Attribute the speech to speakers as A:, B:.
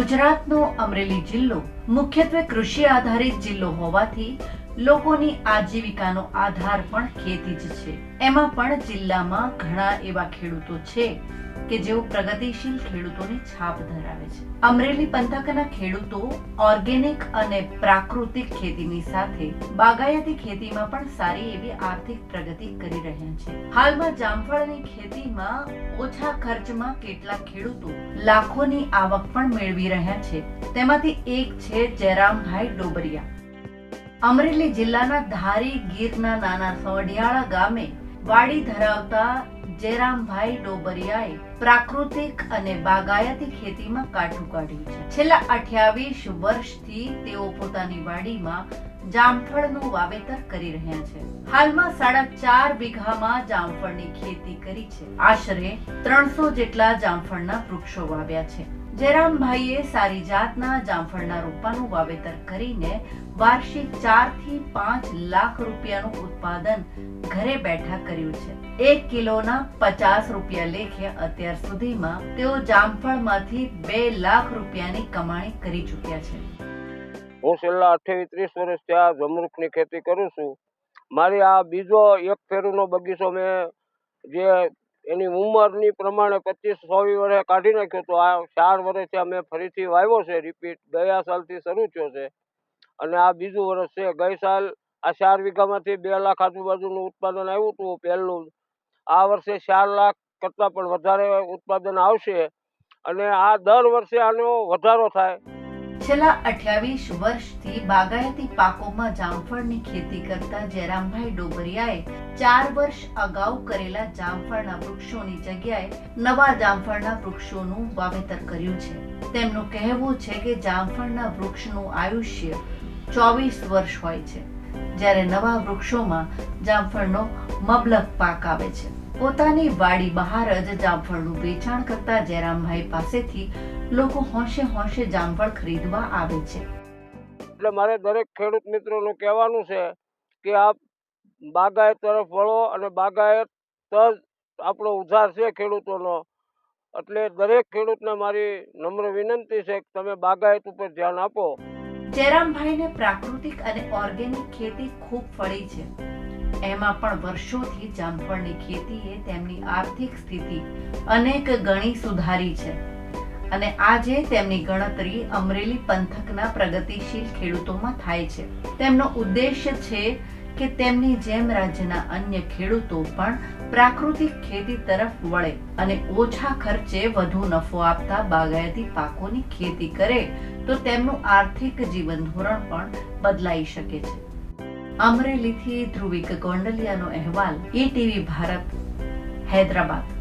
A: ગુજરાતનો અમરેલી જિલ્લો મુખ્યત્વે કૃષિ આધારિત જિલ્લો હોવાથી લોકોની આજીવિકાનો આધાર પણ ખેતી જ છે. એમાં પણ જિલ્લામાં ઘણા એવા ખેડૂતો છે. કે જેઓ પ્રગતિશીલ ખેડૂતોની છાપ ધરાવે છે. અમરેલી પંથકના ખેડૂતો ઓર્ગેનિક અને પ્રાકૃતિક ખેતીની સાથે બાગાયતી ખેતીમાં પણ સારી એવી આર્થિક પ્રગતિ કરી રહ્યા છે. હાલમાં જામફળની ખેતીમાં ઓછા ખર્ચમાં કેટલાક ખેડૂતો લાખોની આવક પણ મેળવી રહ્યા છે. તેમાંથી એક છે જયરામભાઈ ડોબરિયા. અમરેલી જિલ્લાના ધારી ગીરના નાના સવડિયાળા ગામે વાડી ધરાવતા જયરામભાઈ ડોબરિયાએ પ્રાકૃતિક અને બાગાયતી ખેતીમાં કાઠું કાઢ્યું છે. છેલ્લા અઠ્યાવીસ વર્ષથી તેઓ પોતાની વાડીમાં જામફળનું વાવેતર કરી રહ્યા છે. હાલમાં સાડા ચાર વીઘામાં જામફળની ખેતી કરી છે. આશરે ત્રણસો જેટલા જામફળના વૃક્ષો વાવ્યા છે. જયરામભાઈએ સારી જાતના જામફળના રોપાનું વાવેતર કરીને વાર્ષિક ચારથી પાંચ લાખ રૂપિયાનું ઉત્પાદન ઘરે બેઠા કર્યું છે. એક કિલોના પચાસ રૂપિયા લેખે અત્યાર સુધીમાં તેઓ જામફળમાંથી બે લાખ રૂપિયાની કમાણી કરી ચૂક્યા છે.
B: હું છેલ્લા અઠ્યાવીસ, ત્રીસ વર્ષથી આ જમરૂખની ખેતી કરું છું. મારી આ બીજો એક ફેરુનો બગીચો મેં જે એની ઉંમરની પ્રમાણે પચીસ છવ્વીસ વર્ષે કાઢી નાખ્યો તો આ ચાર વર્ષથી અમે ફરીથી વાવ્યો છે રિપીટ ગયા સાલથી શરૂ થયો છે. અને આ બીજું વર્ષ છે, ગઈ સાલ આ ચાર વીઘામાંથી બે લાખ આજુબાજુનું ઉત્પાદન આવ્યું હતું પહેલું. આ વર્ષે ચાર લાખ કરતાં પણ વધારે ઉત્પાદન આવશે. અને આ દર વર્ષે આનો વધારો થાય.
A: છેલ્લા અઠ્યાવીસ વર્ષથી બાગાયતી પાકોમાં જામફળની ખેતી કરતા જયરામભાઈ ડોબરિયાએ ચાર વર્ષ અગાઉ કરેલા જામફળના વૃક્ષોની જગ્યાએ નવા જામફળના વૃક્ષોનું વાવેતર કર્યું છે. તેમનું કહેવું છે કે જામફળના વૃક્ષનું આયુષ્ય ચોવીસ વર્ષ હોય છે. જ્યારે નવા વૃક્ષોમાં જામફળનો મબલક પાક આવે છે. પોતાની વાડી બહાર જ જામફળનું વેચાણ કરતા જયરામભાઈ પાસેથી લોકો હોંશે હોંશે જામફળ ખરીદવા આવે છે.
B: એટલે મારે દરેક ખેડૂત મિત્રોનું કહેવાનું છે કે આપ બાગાયત તરફ વળો અને બાગાયત જ આપણો ઉધાર છે ખેડૂતોનો. એટલે દરેક ખેડૂતને મારી નમ્ર વિનંતી છે કે તમે બાગાયત ઉપર ધ્યાન આપો.
A: જયરામભાઈને પ્રાકૃતિક અને ઓર્ગેનિક ખેતી ખૂબ ફળી છે. એમાં પણ વર્ષોથી જામફળની ખેતીએ તેમની આર્થિક સ્થિતિ અનેક ગણી સુધારી છે. અને આજે તેમની ગણતરી અમરેલી પંથકના પ્રગતિશીલ ખેડૂતોમાં થાય છે. તેમનો ઉદ્દેશ્ય છે કે તેમની જેમ રાજ્યના અન્ય ખેડૂતો પણ પ્રાકૃતિક ખેતી તરફ વળે અને ઓછા ખર્ચે વધુ નફો આપતા બાગાયતી પાકોની ખેતી કરે તો તેમનું આર્થિક જીવન ધોરણ પણ બદલાઈ શકે છે. અમરેલીથી ધ્રુવિક ગોંડલિયાનો અહેવાલ ટીવી ભારત હૈદરાબાદ.